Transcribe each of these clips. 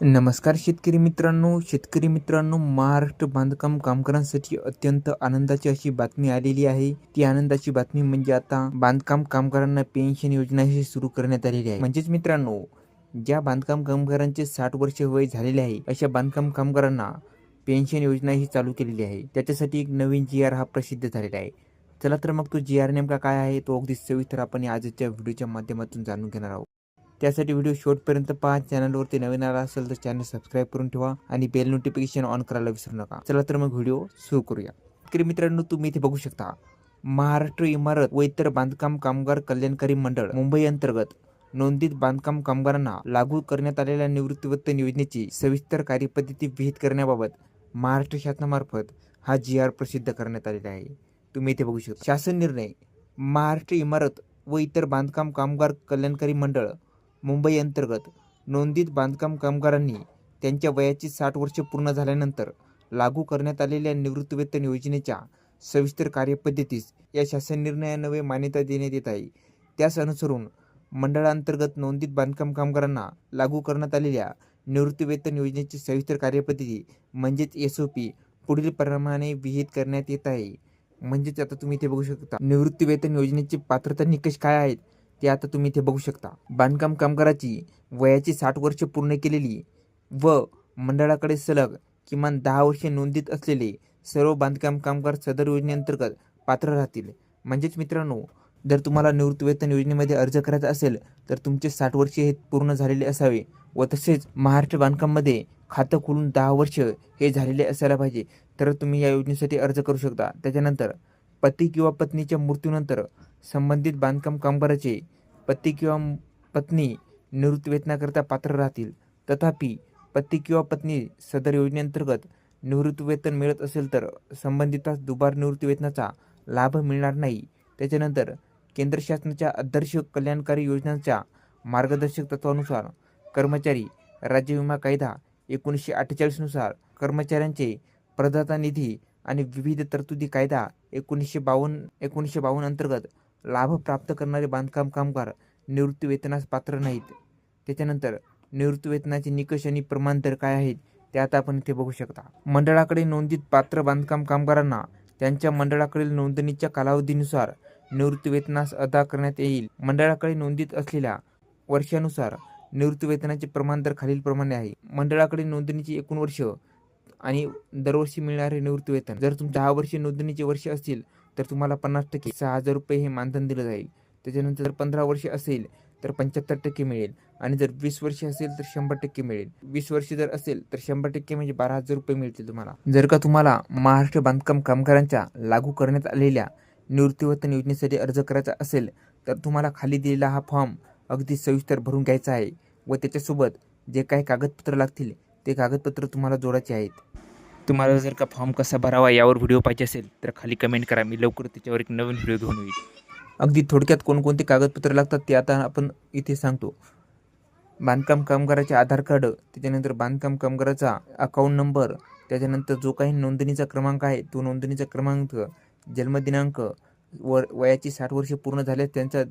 नमस्कार शेतकरी मित्रांनो शेतकरी मित्रांनो महाराष्ट्र बांधकाम कामगारांसाठी अत्यंत आनंदाची अशी बातमी आलेली आहे. ती आनंदाची बातमी म्हणजे आता बांधकाम कामगारांना पेन्शन योजना ही सुरू करण्यात आलेली आहे. म्हणजेच मित्रांनो ज्या बांधकाम कामगारांचे साठ वर्ष वय झालेले आहे अशा बांधकाम कामगारांना पेन्शन योजना ही चालू केलेली आहे. त्याच्यासाठी एक नवीन जी आर हा प्रसिद्ध झालेला आहे. चला तर मग तो जी आर नेमका काय आहे तो अगदी सविस्तर आपण आजच्या व्हिडिओच्या माध्यमातून जाणून घेणार आहोत. त्यासाठी व्हिडिओ शेवटपर्यंत पहा. चॅनलवरती नवीन आला असेल तर चॅनल सबस्क्राईब करून ठेवा आणि बेल नोटिफिकेशन ऑन करायला विसरू नका. चला तर मग व्हिडिओ सुरू करूया. शेतकरी मित्रांनो तुम्ही इथे बघू शकता महाराष्ट्र इमारत व इतर बांधकाम कामगार कल्याणकारी मंडळ मुंबई अंतर्गत नोंदीत बांधकाम कामगारांना लागू करण्यात आलेल्या निवृत्तीवेतन योजनेची सविस्तर कार्यपद्धती विहित करण्याबाबत महाराष्ट्र शासनामार्फत हा जी आर प्रसिद्ध करण्यात आलेला आहे. तुम्ही इथे बघू शकता. शासन निर्णय महाराष्ट्र इमारत व इतर बांधकाम कामगार कल्याणकारी मंडळ मुंबई अंतर्गत नोंदीत बांधकाम कामगारांनी त्यांच्या वयाची साठ वर्षे पूर्ण झाल्यानंतर लागू करण्यात आलेल्या निवृत्तीवेतन योजनेच्या सविस्तर कार्यपद्धतीस या शासन निर्णयानवे मान्यता देण्यात येत आहे. त्यास अनुसरून मंडळांतर्गत नोंदीत बांधकाम कामगारांना लागू करण्यात आलेल्या निवृत्तीवेतन योजनेची सविस्तर कार्यपद्धती म्हणजेच एस ओ पी पुढील प्रमाणे विहित करण्यात येत आहे. म्हणजेच आता तुम्ही इथे बघू शकता निवृत्तीवेतन योजनेचे पात्रता निकष काय आहेत? ते आता तुम्ही इथे बघू शकता. बांधकाम कामगाराची वयाची साठ वर्षे पूर्ण केलेली व मंडळाकडे सलग किमान दहा वर्षे नोंदीत असलेले सर्व बांधकाम कामगार सदर योजनेअंतर्गत पात्र राहतील. म्हणजेच मित्रांनो जर तुम्हाला निवृत्तीवेतन योजनेमध्ये अर्ज करायचा असेल तर तुमचे साठ वर्षे हे पूर्ण झालेले असावे व तसेच महाराष्ट्र बांधकाममध्ये खातं खोलून दहा वर्ष हे झालेले असायला पाहिजे. तर तुम्ही या योजनेसाठी अर्ज करू शकता. त्याच्यानंतर पती किंवा पत्नीच्या मृत्यूनंतर संबंधित बांधकाम कामगाराचे पती किंवा पत्नी निवृत्तीवेतनाकरता पात्र राहतील. तथापि पती किंवा पत्नी सदर योजनेअंतर्गत निवृत्तीवेतन मिळत असेल तर संबंधितास दुबार निवृत्तीवेतनाचा लाभ मिळणार नाही. त्याच्यानंतर केंद्र शासनाच्या आदर्श कल्याणकारी योजनांच्या मार्गदर्शक तत्वानुसार कर्मचारी राज्य विमा कायदा एकोणीसशे अठ्ठेचाळीसनुसार कर्मचाऱ्यांचे प्रदाता निधी आणि विविध तरतुदी कायदा एकोणीसशे बावन्न एकोणीसशे बावन्न अंतर्गत लाभ प्राप्त करणारे बांधकाम कामगार निवृत्तीवेतनास पात्र नाहीत. त्याच्यानंतर निवृत्तीवेतनाचे निकष आणि प्रमाण दर काय आहेत ते आता आपण इथे बघू शकता. मंडळाकडे नोंदीत पात्र बांधकाम कामगारांना त्यांच्या मंडळाकडील नोंदणीच्या कालावधीनुसार निवृत्तीवेतनास अदा करण्यात येईल. मंडळाकडे नोंदीत असलेल्या वर्षानुसार निवृत्तीवेतनाचे प्रमाण दर खालीलप्रमाणे आहे. मंडळाकडे नोंदणीची एकूण वर्ष आणि दरवर्षी मिळणारे निवृत्तीवेतन. जर तुम दहा वर्षे नोंदणीचे वर्ष असतील तर तुम्हाला पन्नास टक्के सहा हजार रुपये हे मानधन दिलं जाईल. त्याच्यानंतर जर पंधरा वर्षे असेल तर पंच्याहत्तर टक्के मिळेल. आणि जर वीस वर्षे असेल तर शंभर टक्के मिळेल. वीस वर्षे जर असेल तर शंभर टक्के म्हणजे बारा हजार रुपये मिळतील तुम्हाला. जर का तुम्हाला महाराष्ट्र बांधकाम कामगारांच्या लागू करण्यात आलेल्या निवृत्तीवेतन योजनेसाठी अर्ज करायचा असेल तर तुम्हाला खाली दिलेला हा फॉर्म अगदी सविस्तर भरून घ्यायचा आहे. व त्याच्यासोबत जे काही कागदपत्र लागतील ते कागदपत्र तुम्हाला जोडायचे आहेत. तुम्हाला जर का फॉर्म कसा भरावा यावर व्हिडिओ पाहिजे असेल तर खाली कमेंट करा. मी लवकर त्याच्यावर एक नवीन व्हिडिओ घेऊन येईल. अगदी थोडक्यात कोणकोणते कागदपत्र लागतात ते आता आपण इथे सांगतो. बांधकाम कामगाराचे आधार कार्ड त्याच्यानंतर बांधकाम कामगाराचा अकाउंट नंबर त्याच्यानंतर जो काही नोंदणीचा क्रमांक आहे तो नोंदणीचा क्रमांक जन्मदिनांक व वयाची साठ वर्ष पूर्ण झाल्यास त्यांचा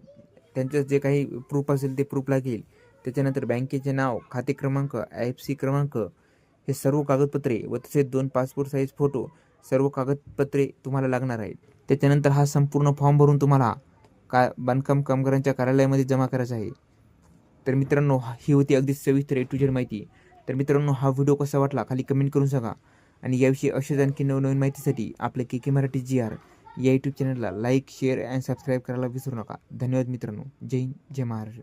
त्यांचं जे काही प्रूफ असेल ते प्रूफ लागेल. त्याच्यानंतर बँकेचे नाव खाते क्रमांक आय एफ सी क्रमांक हे सर्व कागदपत्रे व तसेच दोन पासपोर्ट साईज फोटो सर्व कागदपत्रे तुम्हाला लागणार आहेत. त्याच्यानंतर हा संपूर्ण फॉर्म भरून तुम्हाला का बांधकाम कामगारांच्या कार्यालयामध्ये जमा करायचा आहे. तर मित्रांनो ही होती अगदी सविस्तर ए टू झेड माहिती. तर मित्रांनो हा व्हिडिओ कसा वाटला खाली कमेंट करून सांगा. आणि याविषयी अशाच आणखी नवनवीन माहितीसाठी आपले K K Marathi G R या यूट्यूब चॅनलला लाईक शेअर अँड सबस्क्राईब करायला विसरू नका. धन्यवाद मित्रांनो. जय हिंद जय महाराष्ट्र.